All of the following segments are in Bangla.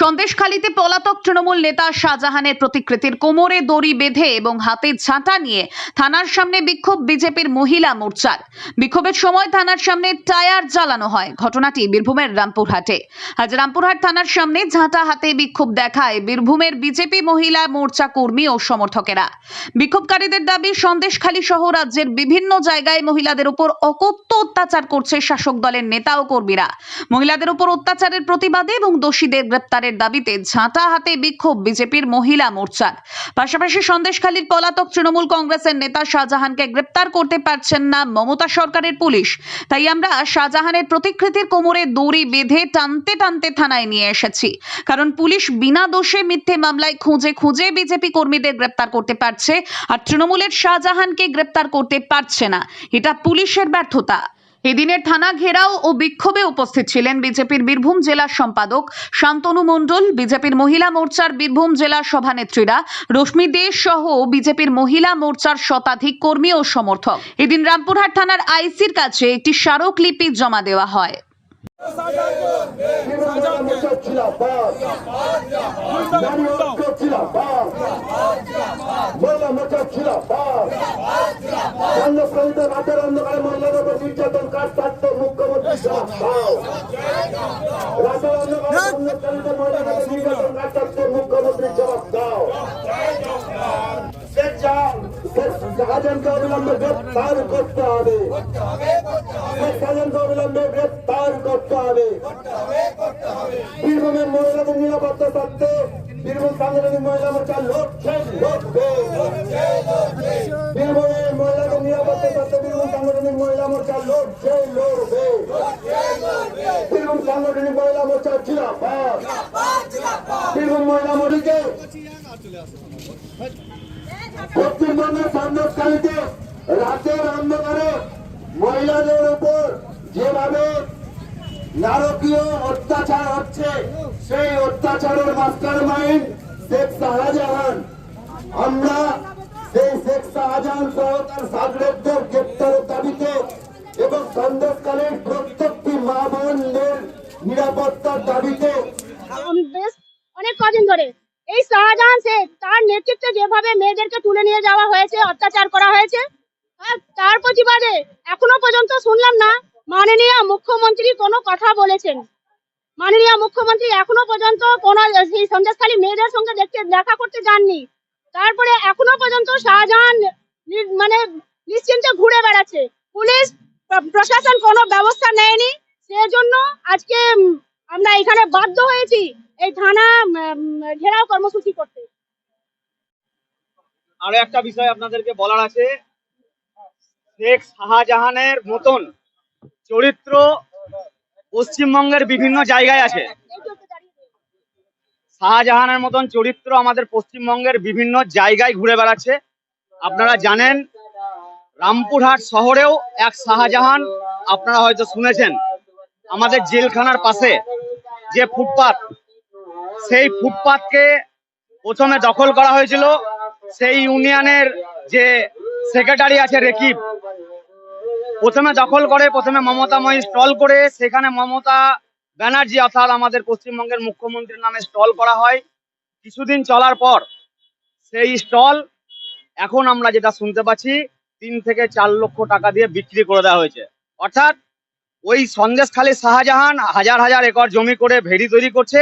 সন্দেশখালীতে পলাতক তৃণমূল নেতা শাহজাহানের প্রতিকৃতির কোমরে দড়ি বেঁধে এবং হাতে ঝাঁটা নিয়ে থানার সামনে বিক্ষোভ বিজেপির মহিলা মোর্চার। বিক্ষোভের সময় থানার সামনে টায়ার জ্বালানো হয়। ঘটনাটি বীরভূমের রামপুরহাটে। আজ রামপুরহাট থানার সামনে ঝাঁটা হাতে বিক্ষোভ দেখায় বীরভূমের বিজেপি মহিলা মোর্চা কর্মী ও সমর্থকেরা। বিক্ষোভকারীদের দাবি, সন্দেশখালী সহ রাজ্যের বিভিন্ন জায়গায় মহিলাদের উপর অকথ্য অত্যাচার করছে শাসক দলের নেতা ও কর্মীরা। মহিলাদের উপর অত্যাচারের প্রতিবাদে এবং দোষীদের গ্রেপ্তারের দাবিতে ঝাঁটা হাতে বিক্ষোভ বিজেপির মহিলা মোর্চার। পাশাপাশি সন্দেশখালীর পলাতক তৃণমূল কংগ্রেসের নেতা শাহজাহানকে গ্রেপ্তার করতে পারছেন না মমতা সরকারের পুলিশ। তাই আমরা শাহজাহানের প্রতিকৃতির কোমরে দড়ি বেঁধে টানতে টানতে থানায় নিয়ে এসেছি। কারণ পুলিশ বিনা দোষে মিথ্যে মামলায় খুঁজে খুঁজে বিজেপি কর্মীদের গ্রেপ্তার করতে পারছে, আর তৃণমূলের শাহজাহানকে গ্রেপ্তার করতে পারছে না। এটা পুলিশের ব্যর্থতা। এদিনের থানা ঘেরাও ও বিক্ষোভে উপস্থিত ছিলেন বিজেপির বীরভূম জেলা সম্পাদক শান্তনু মণ্ডল, বিজেপির মহিলা মোর্চার বীরভূম জেলা সভানেত্রীরা, রশ্মি দেশ সহ বিজেপির মহিলা মোর্চার শতাধিক কর্মী ও সমর্থক। এদিন রামপুরহাট থানার আইসির কাছে একটি স্মারকলিপি জমা দেওয়া হয়। রাতের মহিলাদের উপর নির্যাতন কাজ থাকতো মুখ্যমন্ত্রী জবাব দাও রাতের সন্ন্যাসকারীদের মহিলাদের নির্যাতন কাজ থাকতো জবাব দাও। হবে। শাহজাহানকে অবিলম্বে গ্রেপ্তার করতে হবে। বীরভূমের মহিলাদের নিরাপত্তা সাংগঠনিক মহিলা মোর্চা লড়ছে লড়বে। বীরভূমের মহিলাদের নিরাপত্তা থাকতে বীরভূম সাংগঠনিক মহিলা মোর্চা লড়ছে লড়বে। বীরভূম সাংগঠনিক মহিলা মোর্চা জিরাবাদ বীরভূম মহিলা মোদীকে পশ্চিমবঙ্গের সন্দেশকারীতে রাতের অন্ধকারে মহিলাদের উপর যেভাবে নারকীয় অত্যাচার হচ্ছে, সেই অত্যাচারের মাস্টার মাইন্ড শেখ শাহজাহান। আমরা সেই শেখ শাহজাহান সহ তার গ্রেপ্তারের দাবিতে এবং সন্দেশকালীন প্রত্যেকটি মা অনেক কদিন ধরে। এই শাহজাহান শেখ তার নেতৃত্বে যেভাবে মেয়েদেরকে তুলে নিয়ে যাওয়া হয়েছে, অত্যাচার করা হয়েছে, আর তার প্রতিবাদে এখনও পর্যন্ত শুনলাম না, মাননীয় মুখ্যমন্ত্রী কোনো কথা বলেছেন। মাননীয় মুখ্যমন্ত্রী এখনও পর্যন্ত কোনো সেই সন্দেশখালী মেয়েদের সঙ্গে দেখতে দেখা করতে যাননি। তারপরে এখনও পর্যন্ত শাহজাহান মানে নিশ্চিন্তে ঘুরে বেড়াচ্ছে। পুলিশ, প্রশাসন কোনো ব্যবস্থা নেয়নি। সেজন্য আজকে আমরা এখানে বাধ্য হয়েছি এই থানা ঘেরাও কর্মসূচি করতে। আরও একটা বিষয় আপনাদেরকে বলার আছে। শেখ শাহজাহানের মতন চরিত্র পশ্চিমবঙ্গের বিভিন্ন জায়গায় আছে। শাহজাহানের মতন চরিত্র আমাদের পশ্চিমবঙ্গের বিভিন্ন জায়গায় ঘুরে বেড়াচ্ছে। আপনারা জানেন, রামপুরহাট শহরেও এক শাহজাহান, আপনারা হয়তো শুনেছেন। আমাদের জেলখানার পাশে যে ফুটপাত, সেই ফুটপাতকে প্রথমে দখল করা হয়েছিল সেই ইউনিয়নের যে সেক্রেটারি আছে রেকিব। প্রথমে দখল করে, প্রথমে মমতাময়ী স্টল করে, সেখানে মমতা ব্যানার্জি অর্থাৎ আমাদের পশ্চিমবঙ্গের মুখ্যমন্ত্রীর নামে স্টল করা হয়। কিছুদিন চলার পর সেই স্টল এখন আমরা যেটা শুনতে পাচ্ছি, তিন থেকে চার লক্ষ টাকা দিয়ে বিক্রি করে দেওয়া হয়েছে। অর্থাৎ ওই সন্দেশখালী শাহজাহান হাজার হাজার একর জমি করে ভেড়ি তৈরি করছে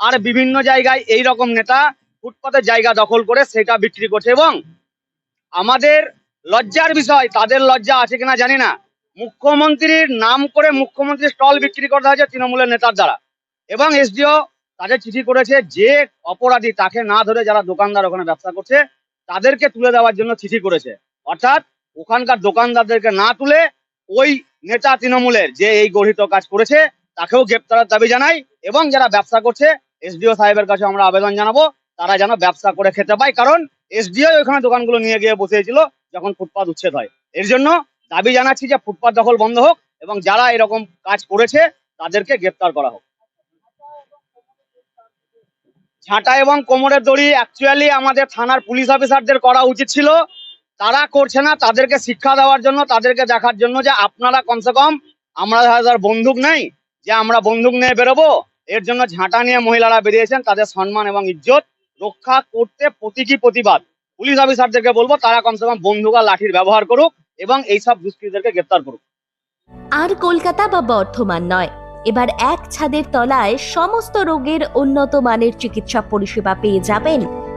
আর বিভিন্ন জায়গায় এই রকম নেতা ফুটপাতের জায়গা দখল করে সেটা বিক্রি করছে এবং আমাদের লজ্জার বিষয়, তাদের লজ্জা আছে কিনা জানি না। মুখ্যমন্ত্রীর নাম করে মুখ্যমন্ত্রী স্টল বিক্রি করতে হয়েছে তৃণমূলের নেতার দ্বারা। এবং এসডিও তাদের চিঠি করেছে যে অপরাধী তাকে না ধরে যারা দোকানদার ওখানে ব্যবসা করছে, তাদেরকে তুলে দেওয়ার জন্য চিঠি করেছে। অর্থাৎ ওখানকার দোকানদারদেরকে না তুলে ওই নেতা তৃণমূলের যে এই গঠিত কাজ করেছে, তাকেও গ্রেপ্তারের দাবি জানাই এবং যারা ব্যবসা করছে, এসডিও সাহেবের কাছে আমরা আবেদন জানাব, তারা যেন ব্যবসা করে খেতে পায়। কারণ এসডিও ওখানে দোকানগুলো নিয়ে গিয়ে বসেছিল যখন ফুটপাত উচ্ছেদ হয়। এর জন্য দাবি জানাচ্ছি যে ফুটপাত দখল বন্ধ হোক এবং যারা এরকম কাজ করেছে, তাদেরকে গ্রেপ্তার করা হোক। ঝাঁটা এবং কোমরের দড়ি অ্যাকচুয়ালি আমাদের থানার পুলিশ অফিসারদের করা উচিত ছিল। তারা করছে না, তাদেরকে শিক্ষা দেওয়ার জন্য, তাদেরকে দেখার জন্য যে আপনারা কমসে কম, আমরা হাজার বন্দুক নেই, যে আমরা বন্দুক নিয়ে বেরোবো, এর জন্য ঝাঁটা নিয়ে মহিলারা বেরিয়েছেন, তাদের সম্মান এবং ইজ্জত রক্ষা করতে প্রতীকী প্রতিবাদ। পুলিশ অফিসারদেরকে বলব, তারা কমসে কম বন্দুক আর লাঠির ব্যবহার করুক এবং এইসব দুষ্কৃতীদেরকে গ্রেপ্তার করুক। আর কলকাতা বা বর্ধমান নয়। এবার এক ছাদের তলায় সমস্ত রোগের উন্নত মানের চিকিৎসা পরিষেবা পেয়ে যাবেন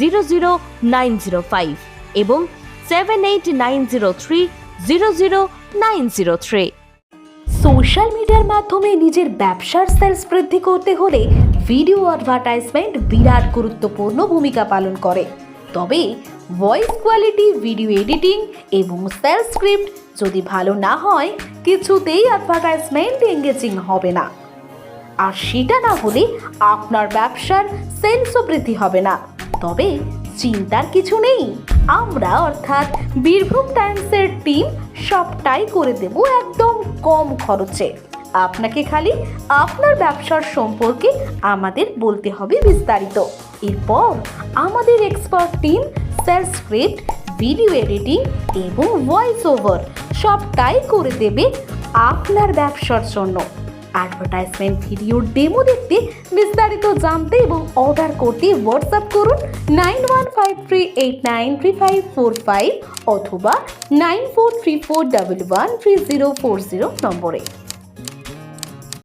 zero zero nine zero five এবং seven eight nine zero three zero zero nine zero three social মিডিয়ার মাধ্যমে নিজের ব্যবসার সেলস বৃদ্ধি করতে হলে ভিডিও অ্যাডভার্টাইজমেন্ট বিরাট গুরুত্বপূর্ণ ভূমিকা পালন করে। তবে ভয়েস কোয়ালিটি ভিডিও এডিটিং এবং সেলস স্ক্রিপ্ট যদি ভালো না হয়, কিছুতেই অ্যাডভার্টাইজমেন্ট এঙ্গেজিং হবে না। আর সেটা না হলে আপনার ব্যবসার সেলসও বৃদ্ধি হবে না। তবে চিন্তার কিছু নেই। আমরা অর্থাৎ বীরভূম টাইমসের টিম সবটাই করে দেব একদম কম খরচে। আপনাকে খালি আপনার ব্যবসার সম্পর্কে আমাদের বলতে হবে বিস্তারিত। এরপর আমাদের expert team sales script video editing এবং ভয়েস ওভার সবটাই করে দেবে আপনার ব্যবসার জন্য। অ্যাডভার্টাইজমেন্ট ভিডিওর ডেমো দেখতে বিস্তারিত জানতে এবং অর্ডার করতে হোয়াটসঅ্যাপ করুন nine one five three eight nine three five four five অথবা nine four three four double one three zero four zero নম্বরে।